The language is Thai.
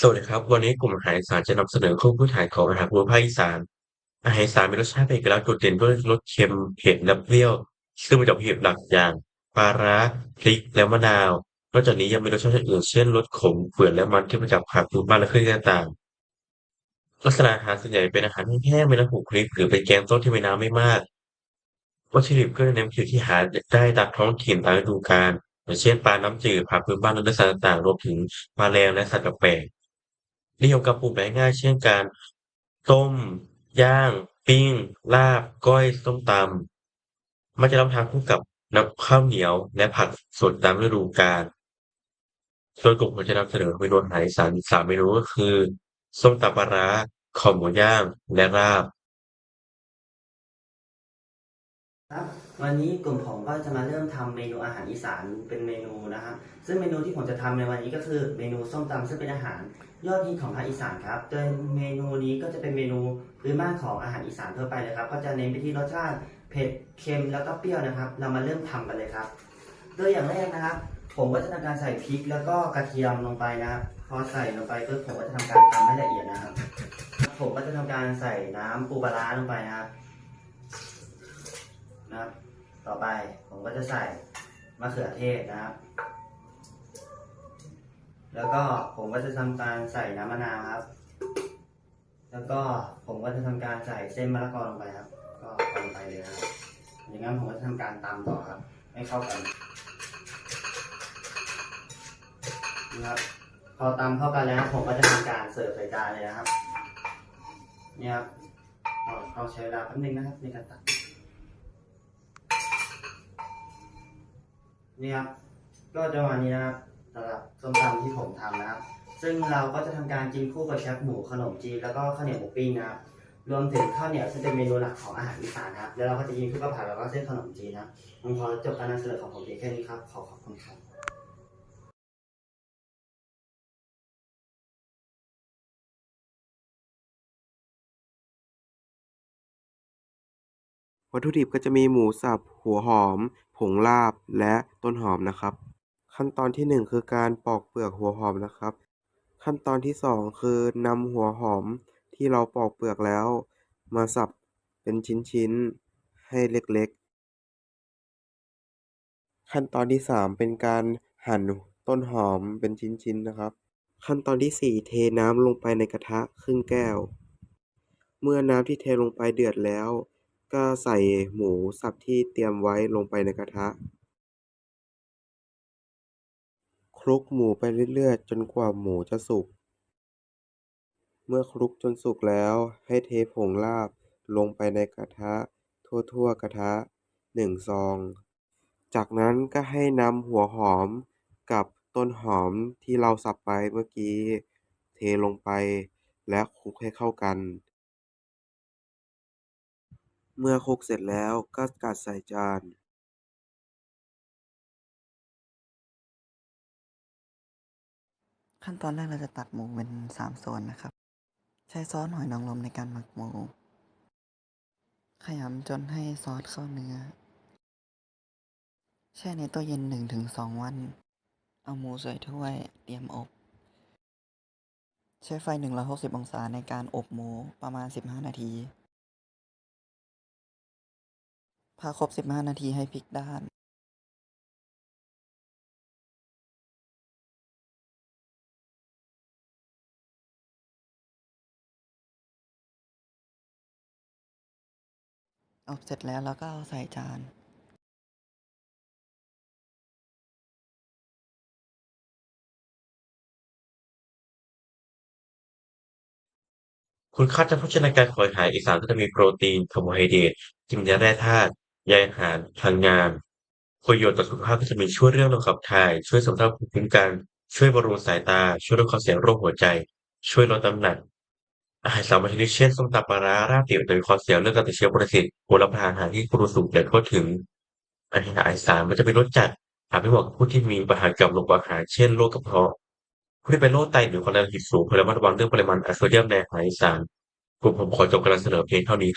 สวัสดีครับ วันนี้กลุ่มอาหารอีสานจะนำเสนอคู่พื้นฐานของอาหารพื้นภาคอีสาน อาหารอีสานมีรสชาติเป็นเอกลักษณ์โดดเด่นด้วยรสเค็มเผ็ดและเปรี้ยว ซึ่งมาจากวัตถุดิบหลักอย่างปลาร้าพริกและมะนาว นอกจากนี้ยังมีรสชาติอื่นเช่นรสขมเฝื่อนและมันที่มาจากผักพื้นบ้านและเครื่องต่างๆลักษณะอาหารส่วนใหญ่เป็นอาหารแห้งๆไม่น้ำผูคลิกหรือเป็นแกงต้มที่มีน้ำไม่มากวัตถุดิบก็จะเน้นวัตถุดิบที่หาได้ตามท้องถิ่นตามฤดูกาลอย่างเช่นปลาน้ำจืดผักพื้นบ้านและเนื้อสัตว์ต่างๆรวมถึงแมลงและสัตว์แปลก นิยมการปรุงแบบง่ายเช่นการต้ม ย่าง ปิ้ง ลาบ ก้อยส้มตำมักจะรับทานคู่กับน้ำข้าวเหนียวและผักสดตามฤดูกาลโดยกลุ่มผมจะนำเสนอเมนูอาหารอีสานสามเมนูก็คือ ส้มตำปลาร้าคอหมูย่าง และลาบ ครับ วันนี้กลุ่มผมก็จะมาเริ่มทำเมนูอาหารอีสานเป็นเมนูนะครับซึ่งเมนูที่ผมจะทำในวันนี้ก็คือเมนูส้มตำซึ่งเป็นอาหารยอดฮิตของภาคอีสานครับโดยเมนูนี้ก็จะเป็นเมนูพื้นบ้านของอาหารอีสานทั่วไปเลยครับ ก็จะเน้นไปที่รสชาติเผ็ดเค็มแล้วก็เปรี้ยวนะครับ เรามาเริ่มทำกันเลยครับ โดยอย่างแรกนะครับ ผมก็จะทำการใส่พริกแล้วก็กระเทียมลงไปนะครับพอใส่ลงไปปุ๊บผมก็จะทำการตำให้ละเอียดนะครับ ผมก็จะทำการใส่น้ำปูปลาร้าลงไปนะครับนะครับ ต่อไปผมก็จะใส่มะเขือเทศนะครับ แล้วก็ผมก็จะทำการใส่น้ำมะนาวครับ แล้วก็ผมก็จะทำการใส่เส้นมะละกอลงไปครับ ก็ลงไปเลยนะครับอย่างนั้นผมก็จะทำการตำต่อครับ ให้เข้ากันนะครับพอตำเข้ากันแล้วผมก็จะทำการเสิร์ฟใส่จานเลยนะครับ เนี่ยครับเอาเอาใช้เวลาแป๊บนึงนะครับในการตัก นี่ครับก็จะวันนี้นะครับสำหรับส้มตำที่ผมทำนะครับ ซึ่งเราก็จะทำการกินคู่กับแคบหมูขนมจีนแล้วก็ข้าวเหนียวหมูปิ้งนะครับรวมถึงข้าวเหนียวซึ่งเป็นเมนูหลักของอาหารอีสานนะครับแล้วเราก็จะกินคู่กับผักแล้วก็เส้นขนมจีนนะครับผมขอจบการนำเสนอของผมเพียงแค่นี้ครับขอขอบคุณครับวัตถุดิบก็จะมีหมูสับ หัวหอม ผงลาบและต้นหอมนะครับ ขั้นตอนที่หนึ่งคือการปอกเปลือกหัวหอมนะครับ ขั้นตอนที่สองคือนำหัวหอมที่เราปอกเปลือกแล้ว มาสับเป็นชิ้นๆให้เล็กๆ ขั้นตอนที่สามเป็นการหั่นต้นหอมเป็นชิ้นๆนะครับ ขั้นตอนที่สี่เทน้ำลงไปในกระทะครึ่งแก้ว เมื่อน้ำที่เทลงไปเดือดแล้ว ก็ใส่หมูสับที่เตรียมไว้ลงไปในกระทะ คลุกหมูไปเรื่อยๆ จนกว่าหมูจะสุก เมื่อคลุกจนสุกแล้วให้เทผงลาบลงไปในกระทะ ทั่วๆ กระทะหนึ่งซอง จากนั้นก็ให้นำหัวหอมกับต้นหอมที่เราสับไปเมื่อกี้ เทลงไปและคลุกให้เข้ากัน เมื่อคลุกเสร็จแล้วก็กัดใส่จานขั้นตอนแรกเราจะตัดหมูเป็นสามส่วนนะครับ ใช้ซอสหอยนางรมในการหมักหมู ขยำจนให้ซอสเข้าเนื้อ แช่ในตู้เย็นหนึ่งถึงสองวัน เอาหมูใส่ถ้วยเตรียมอบ ใช้ไฟ160 องศาในการอบหมูประมาณ15นาที พอครบ 15 นาทีให้พลิกด้านอบเสร็จแล้วเราก็เอาใส่จาน คุณค่าทางโภชนาการของอาหารอีสานก็จะมีโปรตีนคาร์โบไฮเดรตกินยาแร่ธาตุ ใยอาหารพลังงานประโยชน์ต่อสุขภาพก็จะมีช่วยเรื่องระบบขับถ่าย ช่วยเสริมสร้างภูมิคุ้มกันช่วยบำรุงสายตา ช่วยลดความเสี่ยงโรคหัวใจ ช่วยลดน้ำหนักอาหารสามชนิดเช่นส้มตำปลาร้าราบเดี่ยวจะมีความเสี่ยงเรื่องการติดเชื้อปรสิตควรรับประทานอาหารที่คุณสูงอย่าทั่วถึงอาหารอีสานมันจะเป็นรสจัดอาจไม่เหมาะกับผู้ที่มีปัญหาเกี่ยวกับระบบอาหารเช่นโรคกระเพาะผู้ที่เป็นโรคไตหรือความดันหิตสูงควรระมัดระวังเรื่องปริมาณโซเดียมในอาหารอีสานกลุ่มผมขอจบการนำเสนอเพียงเท่านี้